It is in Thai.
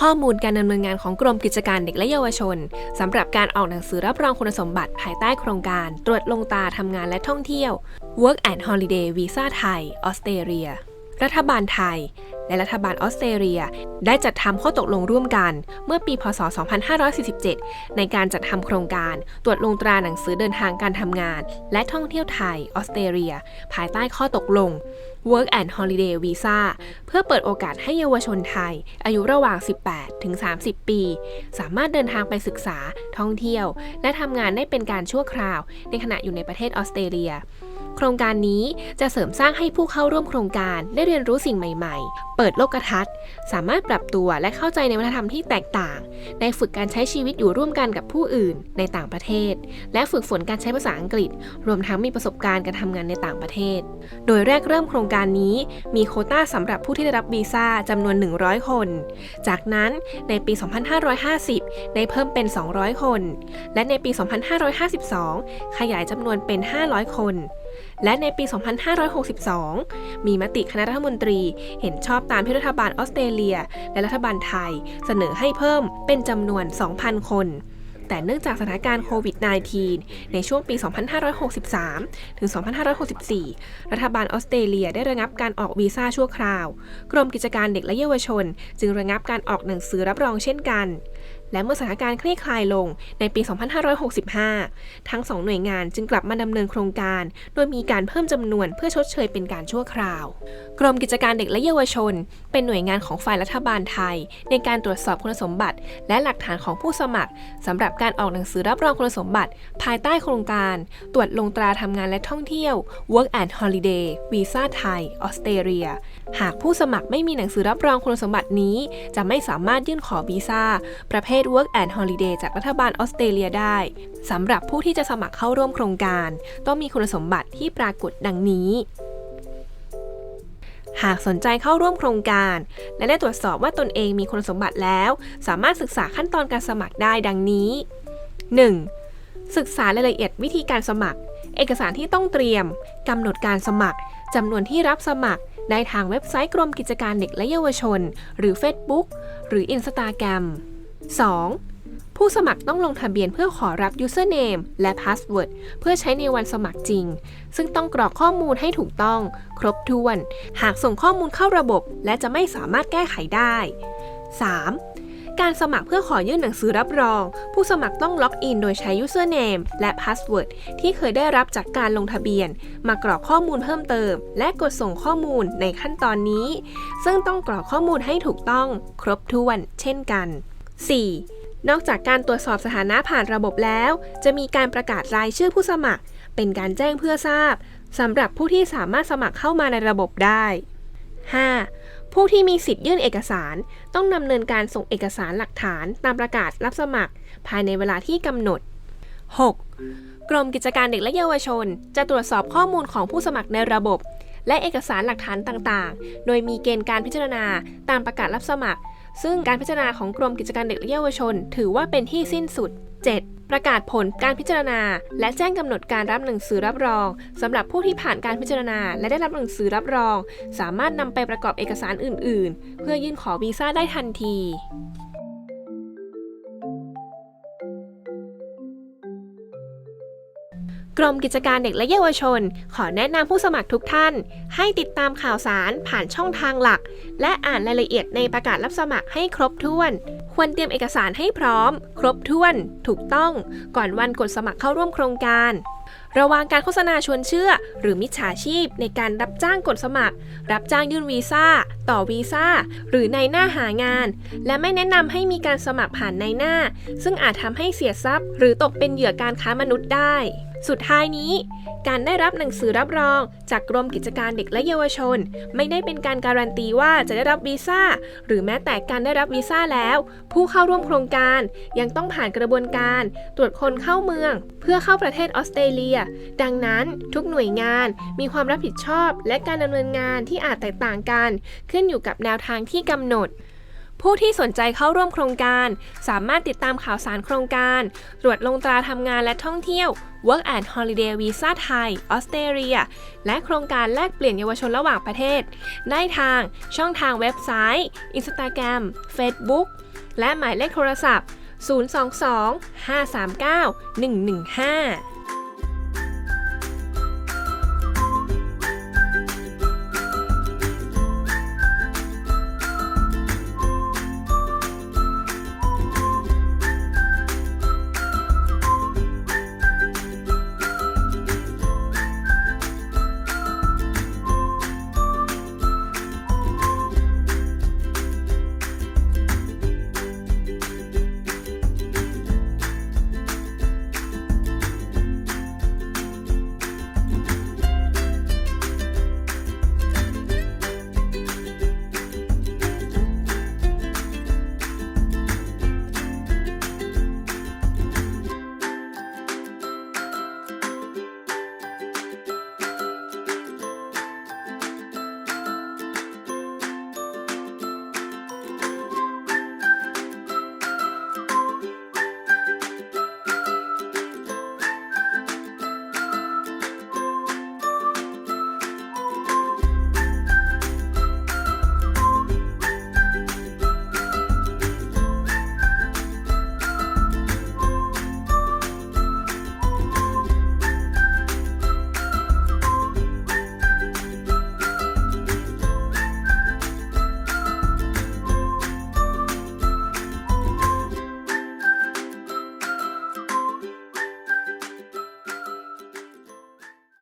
ข้อมูลการดำเนินงานของกรมกิจการเด็กและเยาวชนสำหรับการออกหนังสือรับรองคุณสมบัติภายใต้โครงการ ตรวจลงตาทำงานและท่องเที่ยว Work and Holiday Visa ไทย ออสเตรเลีย รัฐบาลไทย และรัฐบาลออสเตรเลีย ได้จัดทำข้อตกลงร่วมกัน เมื่อปี พศ 2547 ในการจัดทำโครงการ ตรวจลงตราหนังสือเดินทางการทำงาน และท่องเที่ยวไทยออสเตรเลีย ภายใต้ข้อตกลง Work and Holiday Visa เพื่อเปิดโอกาสให้เยาวชนไทย อายุระหว่าง 18 ถึง 30 ปี สามารถเดินทางไปศึกษา ท่องเที่ยว และทำงานได้เป็นการชั่วคราว ในขณะอยู่ในประเทศออสเตรเลีย โครงการนี้จะเสริมสร้างให้ผู้เข้าร่วมโครงการได้เรียนรู้สิ่งใหม่ๆ เปิดโลกทัศน์ สามารถปรับตัวและเข้าใจในวัฒนธรรมที่แตกต่าง ได้ฝึกการใช้ชีวิตอยู่ร่วมกันกับผู้อื่นในต่างประเทศ และฝึกฝนการใช้ภาษาอังกฤษ รวมทั้งมีประสบการณ์การทำงานในต่างประเทศ โดยแรกเริ่มโครงการนี้ มีโคต้าสำหรับผู้ที่ได้รับวีซ่าจำนวน 100 คน จากนั้นในปี 2550 ได้เพิ่มเป็น 200 คน และในปี 2552 ขยายจำนวนเป็น 500 คน และในปี 2562 มีมติคณะรัฐมนตรีเห็นชอบตามที่รัฐบาลออสเตรเลีย และรัฐบาลไทย เสนอให้เพิ่มเป็นจำนวน 2,000 คน แต่เนื่องจากสถานการณ์โควิด -19 ในช่วงปี 2563 ถึง 2564 รัฐบาลออสเตรเลียได้ระงับการออกวีซ่าชั่วคราว กรมกิจการเด็กและเยาวชน จึงระงับการออกหนังสือรับรองเช่นกัน และเมื่อสถานการณ์คลี่คลายลงในปี 2565 ทั้งสองหน่วยงานจึงกลับมาดำเนินโครงการ โดยมีการเพิ่มจำนวนเพื่อชดเชยเป็นการชั่วคราว กรมกิจการเด็กและเยาวชน เป็นหน่วยงานของฝ่ายรัฐบาลไทย ในการตรวจสอบคุณสมบัติ และหลักฐานของผู้สมัครสำหรับการออกหนังสือรับรองคุณสมบัติ ภายใต้โครงการ ตรวจลงตราทำงานและท่องเที่ยว Work and Holiday Visa ไทยออสเตรเลีย หากผู้สมัครไม่มีหนังสือรับรองคุณสมบัตินี้ จะไม่สามารถยื่นขอวีซ่าประเภทภท Work and Holiday จากรัฐบาลออสเตรเลียได้สำหรับผู้ที่จะสมัครเข้าร่วมโครงการ ต้องมีคุณสมบัติที่ปรากฏดังนี้ หากสนใจเข้าร่วมโครงการ และได้ตรวจสอบว่าตนเองมีคุณสมบัติแล้ว สามารถศึกษาขั้นตอนการสมัครได้ดังนี้ 1. ศึกษารายละเอียดวิธีการสมัคร เอกสารที่ต้องเตรียมกำหนดการสมัครจำนวนที่รับสมัครได้ทางเว็บไซต์กรมกิจการเด็กและเยาวชน หรือ Facebook หรือ Instagram 2. ผู้สมัครต้องลงทะเบียนเพื่อขอรับ username และ password เพื่อใช้ในวันสมัครจริง ซึ่งต้องกรอกข้อมูลให้ถูกต้อง ครบถ้วน หากส่งข้อมูลเข้าระบบ และจะไม่สามารถแก้ไขได้ 3. การสมัครเพื่อขอยื่นหนังสือรับรอง ผู้สมัครต้องล็อกอินโดยใช้ username และ password ที่เคยได้รับจากการลงทะเบียน มากรอกข้อมูลเพิ่มเติม และกดส่งข้อมูลในขั้นตอนนี้ ซึ่งต้องกรอกข้อมูลให้ถูกต้อง ครบถ้วน เช่นกัน 4. นอกจากการตรวจสอบสถานะผ่านระบบแล้ว จะมีการประกาศรายชื่อผู้สมัคร เป็นการแจ้งเพื่อทราบสำหรับผู้ที่สามารถสมัครเข้ามาในระบบได้ 5. ผู้ที่มีสิทธิ์ยื่นเอกสาร ต้องดำเนินการส่งเอกสารหลักฐานตามประกาศรับสมัคร ภายในเวลาที่กำหนด 6. กรมกิจการเด็กและเยาวชน จะตรวจสอบข้อมูลของผู้สมัครในระบบ และเอกสารหลักฐานต่างๆ โดยมีเกณฑ์การพิจารณาตามประกาศรับสมัคร ซึ่งการพิจารณาของกรมกิจการเด็กและเยาวชน ถือว่าเป็นที่สิ้นสุด 7. ประกาศผลการพิจารณา และแจ้งกำหนดการรับหนังสือรับรองสำหรับผู้ที่ผ่านการพิจารณา และได้รับหนังสือรับรอง สามารถนำไปประกอบเอกสารอื่น ๆ เพื่อยื่นขอวีซ่าได้ทันที กรมกิจการเด็กและเยาวชน ขอแนะนำผู้สมัครทุกท่าน ให้ติดตามข่าวสารผ่านช่องทางหลัก และอ่านรายละเอียดในประกาศรับสมัครให้ครบถ้วน ควรเตรียมเอกสารให้พร้อม ครบถ้วน ถูกต้อง ก่อนวันกดสมัครเข้าร่วมโครงการ ระวังการโฆษณาชวนเชื่อ หรือมิจฉาชีพในการรับจ้างกดสมัคร รับจ้างยื่นวีซ่า ต่อวีซ่า หรือในหน้าหางาน และไม่แนะนำให้มีการสมัครผ่านในหน้า ซึ่งอาจทำให้เสียทรัพย์ หรือตกเป็นเหยื่อการค้ามนุษย์ได้ สุดท้ายนี้ การได้รับหนังสือรับรอง จากกรมกิจการเด็กและเยาวชน ไม่ได้เป็นการการันตีว่าจะได้รับวีซ่า หรือแม้แต่การได้รับวีซ่าแล้ว ผู้เข้าร่วมโครงการยังต้องผ่านกระบวนการ ตรวจคนเข้าเมือง เพื่อเข้าประเทศออสเตรเลีย ดังนั้นทุกหน่วยงานมีความรับผิดชอบ และการดำเนินงานที่อาจแตกต่างกัน ขึ้นอยู่กับแนวทางที่กำหนด ผู้ที่สนใจเข้าร่วมโครงการ สามารถติดตามข่าวสารโครงการ ตรวจลงตราทำงานและท่องเที่ยว Work and Holiday Visa ไทย ออสเตรเลีย และโครงการแลกเปลี่ยนเยาวชนระหว่างประเทศ ได้ทางช่องทางเว็บไซต์ Instagram Facebook และหมายเลขโทรศัพท์ 022 539 115